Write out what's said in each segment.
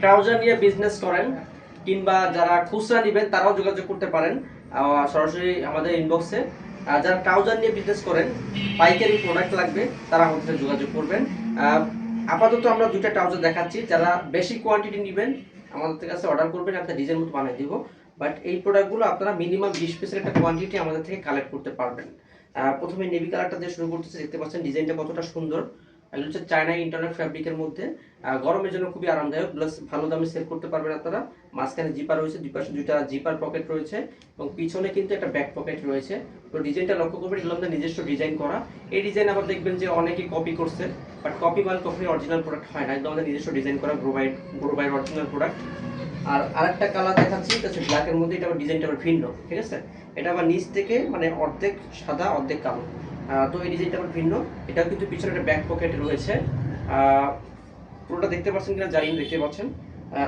Trouser নিয়ে business করেন কিংবা যারা খুচরা নেবেন তারাও যোগাযোগ করতে পারেন সরাসরি আমাদের ইনবক্সে যারা ট্রাউজার নিয়ে বিজনেস করেন, পাইকারি প্রোডাক্ট লাগবে, তারা আমাদের সাথে যোগাযোগ করবেন। আপাতত আমরা দুইটা ট্রাউজার দেখাচ্ছি, যারা বেশি কোয়ান্টিটি নেবেন, আমাদের কাছে অর্ডার করবেন আপনার ডিজাইন মতো বানিয়ে দিব। বাট এই প্রোডাক্টগুলো আপনারা মিনিমাম বিশ পিসের একটা কোয়ান্টিটি আমাদের থেকে কালেক্ট করতে পারবেন। প্রথমে নেভি কালারটা দিয়ে শুরু করতেছে, দেখতে পাচ্ছেন ডিজাইনটা কতটা সুন্দর। এগুলো হচ্ছে চায়না ইন্টারনেট ফ্যাব্রিকের মধ্যে গরমের জন্য খুবই আরামদায়ক প্লাস ভালো দামে সেল করতে পারবেন আপনারা। মাঝখানে জিপার রয়েছে, দুই পাশে দুইটা জিপার পকেট রয়েছে, এবং পিছনে কিন্তু একটা ব্যাক পকেট রয়েছে। তো ডিজাইনটা লক্ষ্য করবেন, এগুলো আমাদের নিজস্ব ডিজাইন করা। এই ডিজাইন আবার দেখবেন যে অনেকে কপি করছে বাট কপি মাল কখনোই অরিজিনাল প্রোডাক্ট হয় না, একদম আমাদের নিজস্ব ডিজাইন করা গ্রোবাইড গ্রোবাইড অরিজিনাল প্রোডাক্ট আর আরেকটা কালার দেখাচ্ছি, এটা হচ্ছে ব্ল্যাকের মধ্যে, এটা আবার ডিজাইনটা আবার ভিন্ন, ঠিক আছে? এটা আবার নিচ থেকে মানে অর্ধেক সাদা, অর্ধেক কালো। তো এই ডিজাইনটা আমার ভিন্ন। এটাও কিন্তু পিছনে একটা ব্যাক পকেট রয়েছে। পুরোটা দেখতে পাচ্ছেন কিনা জানি দেখতে পাচ্ছেন।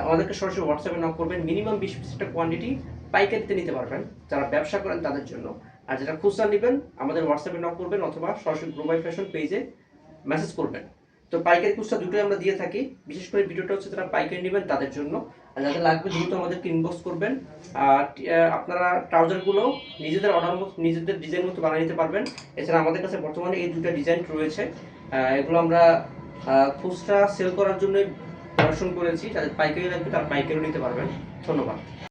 আমাদেরকে সরাসরি হোয়াটসঅ্যাপে নক করবেন। মিনিমাম বিশ পিসটা কোয়ান্টিটি পাইকারিতে নিতে পারবেন, যারা ব্যবসা করেন তাদের জন্য। আর যারা খুচরা নেবেন, আমাদের হোয়াটসঅ্যাপে নক করবেন অথবা সরাসরি গ্লোবাল ফ্যাশন পেজে মেসেজ করবেন। তো পাইকারি খুচরা দুটোই আমরা দিয়ে থাকি। বিশেষ করে ভিডিওটা হচ্ছে যারা পাইকারি নেবেন তাদের জন্য। আর যাদের লাগবে দ্রুত আমাদেরকে ইনবক্স করবেন। আর আপনারা ট্রাউজারগুলো নিজেদের অর্ডার মতো, নিজেদের ডিজাইন মতো বানিয়ে নিতে পারবেন। এছাড়া আমাদের কাছে বর্তমানে এই দুটো ডিজাইন রয়েছে। এগুলো আমরা খুচরা সেল করার জন্য প্রদর্শন করেছি। যাদের পাইকারি লাগবে তারা পাইকারিও নিতে পারবেন। ধন্যবাদ।